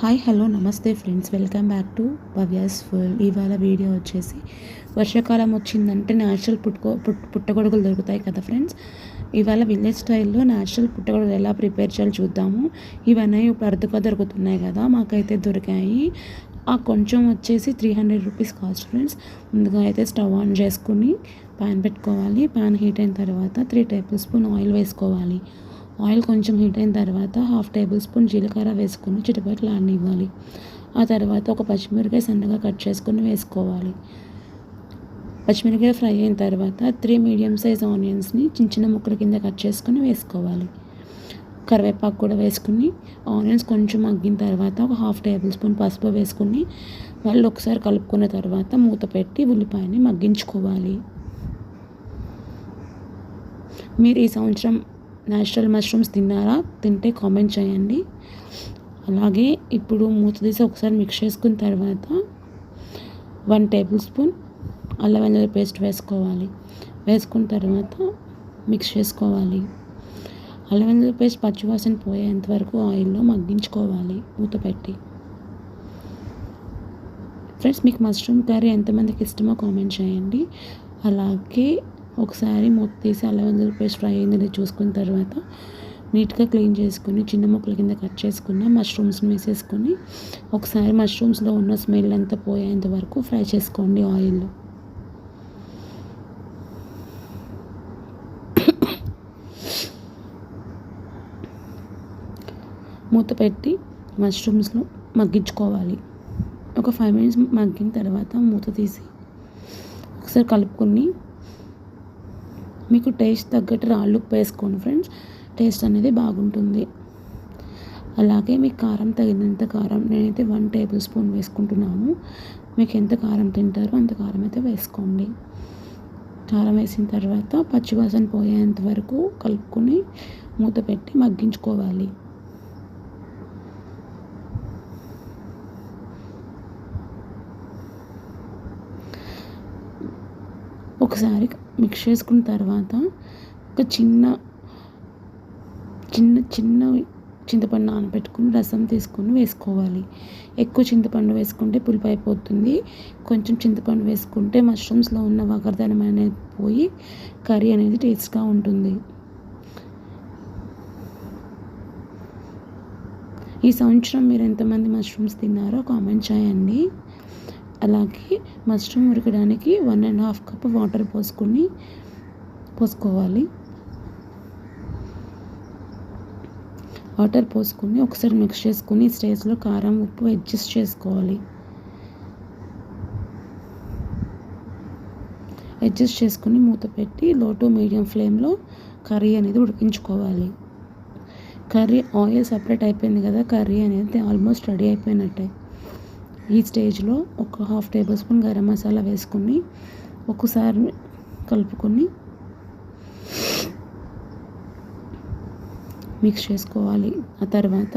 Hi hello నమస్తే friends. Welcome back to Bhavya's full. ఇవాళ video వచ్చేసి వర్షాకాలం వచ్చిందంటే న్యాచురల్ పుట్టుకో పుట్ పుట్టగొడుగులు దొరుకుతాయి కదా ఫ్రెండ్స్? ఇవాళ విలేజ్ స్టైల్లో న్యాచురల్ పుట్టగొడుగులు ఎలా ప్రిపేర్ చేయాలి చూద్దాము. ఇవన్నీ ఇప్పుడు అరుదుగా దొరుకుతున్నాయి కదా మాకైతే దొరికాయి. ఆ కొంచెం వచ్చేసి three hundred rupees cost friends. ముందుగా అయితే స్టవ్ ఆన్ చేసుకుని ప్యాన్ పెట్టుకోవాలి. ప్యాన్ హీట్ అయిన తర్వాత త్రీ టేబుల్ స్పూన్ ఆయిల్ వేసుకోవాలి. ఆయిల్ కొంచెం హీట్ అయిన తర్వాత హాఫ్ టేబుల్ స్పూన్ జీలకర్ర వేసుకుని చిటపట్లు ఆడనివ్వాలి. ఆ తర్వాత ఒక పచ్చిమిరకాయ సన్నగా కట్ చేసుకుని వేసుకోవాలి. పచ్చిమిరకాయ ఫ్రై అయిన తర్వాత త్రీ మీడియం సైజ్ ఆనియన్స్ని చిన్న చిన్న ముక్కల కింద కట్ చేసుకొని వేసుకోవాలి. కరివేపాకు కూడా వేసుకుని ఆనియన్స్ కొంచెం మగ్గిన తర్వాత ఒక హాఫ్ టేబుల్ స్పూన్ పసుపు వేసుకుని మళ్ళీ ఒకసారి కలుపుకున్న తర్వాత మూత పెట్టి ఉల్లిపాయని మగ్గించుకోవాలి. మీరు ఈ సంవత్సరం న్యాచురల్ మష్రూమ్స్ తిన్నారా? తింటే కామెంట్ చేయండి. అలాగే ఇప్పుడు మూత తీసి ఒకసారి మిక్స్ చేసుకున్న తర్వాత వన్ టేబుల్ స్పూన్ అల్లం వెల్లుల్లి పేస్ట్ వేసుకోవాలి. వేసుకున్న తర్వాత మిక్స్ చేసుకోవాలి. అల్లం వెల్లుల్లి పేస్ట్ పచ్చివాసన పోయేంత వరకు ఆయిల్లో మగ్గించుకోవాలి మూత పెట్టి. ఫ్రెండ్స్ మీకు మష్రూమ్ కర్రీ ఎంతమందికి ఇష్టమో కామెంట్ చేయండి. అలాగే ఒకసారి మూత తీసి అల్లం వెల్లుల్లి పేస్ట్ ఫ్రై అయిందని చూసుకున్న తర్వాత నీట్గా క్లీన్ చేసుకుని చిన్న ముక్కల కింద కట్ చేసుకున్న మష్రూమ్స్ని వేసేసుకొని ఒకసారి మష్రూమ్స్లో ఉన్న స్మెల్ అంతా పోయేంత వరకు ఫ్రై చేసుకోండి ఆయిల్లో. మూత పెట్టి మష్రూమ్స్లో మగ్గించుకోవాలి. ఒక ఫైవ్ మినిట్స్ మగ్గిన తర్వాత మూత తీసి ఒకసారి కలుపుకొని మీకు టేస్ట్ తగ్గట్టు రాళ్ళు ఉప్పు వేసుకోండి ఫ్రెండ్స్. టేస్ట్ అనేది బాగుంటుంది. అలాగే మీకు కారం తగినంత కారం నేనైతే వన్ టేబుల్ స్పూన్ వేసుకుంటున్నాను. మీకు ఎంత కారం తింటారో అంత కారం అయితే వేసుకోండి. కారం వేసిన తర్వాత పచ్చివాసన పోయేంత వరకు కలుపుకొని మూత పెట్టి మగ్గించుకోవాలి. ఒకసారి మిక్స్ చేసుకున్న తర్వాత ఒక చిన్న చిన్న చిన్న చింతపండు నానబెట్టుకుని రసం తీసుకొని వేసుకోవాలి. ఎక్కువ చింతపండు వేసుకుంటే పులుపు అయిపోతుంది. కొంచెం చింతపండు వేసుకుంటే మష్రూమ్స్లో ఉన్న వగరదనం అనేది పోయి కర్రీ అనేది టేస్ట్గా ఉంటుంది. ఈ సంవత్సరం మీరు ఎంతమంది మష్రూమ్స్ తిన్నారో కామెంట్ చేయండి. అలాగే మష్రూమ్ ఉడకడానికి one and half cup water పోసుకొని పోసుకోవాలి. వాటర్ పోసుకొని ఒకసారి మిక్స్ చేసుకొని స్టేజ్లో కారం ఉప్పు అడ్జస్ట్ చేసుకోవాలి. అడ్జస్ట్ చేసుకొని మూత పెట్టి లో టు మీడియం ఫ్లేమ్లో కర్రీ అనేది ఉడికించుకోవాలి. కర్రీ ఆయిల్ సపరేట్ అయిపోయింది కదా కర్రీ అనేది ఆల్మోస్ట్ రెడీ అయిపోయినట్టే. ఈ స్టేజ్లో ఒక half tablespoon garam masala వేసుకొని ఒకసారి కలుపుకొని మిక్స్ చేసుకోవాలి. ఆ తర్వాత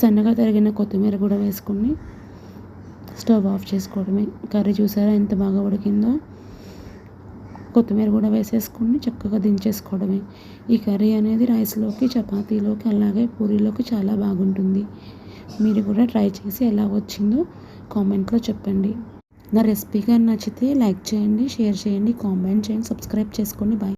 సన్నగా తరిగిన కొత్తిమీర కూడా వేసుకొని స్టవ్ ఆఫ్ చేసుకోవడమే. కర్రీ చూసారా ఎంత బాగా ఉడికిందో? కొత్తిమీర కూడా వేసేసుకొని చక్కగా దించేసుకోవడమే. ఈ కర్రీ అనేది రైస్లోకి చపాతీలోకి అలాగే పూరీలోకి చాలా బాగుంటుంది. మీరు కూడా ట్రై చేసి ఎలా వచ్చిందో కామెంట్లో చెప్పండి. నా రెసిపీ కానీ నచ్చితే లైక్ చేయండి షేర్ చేయండి కామెంట్ చేయండి సబ్స్క్రైబ్ చేసుకోండి. బాయ్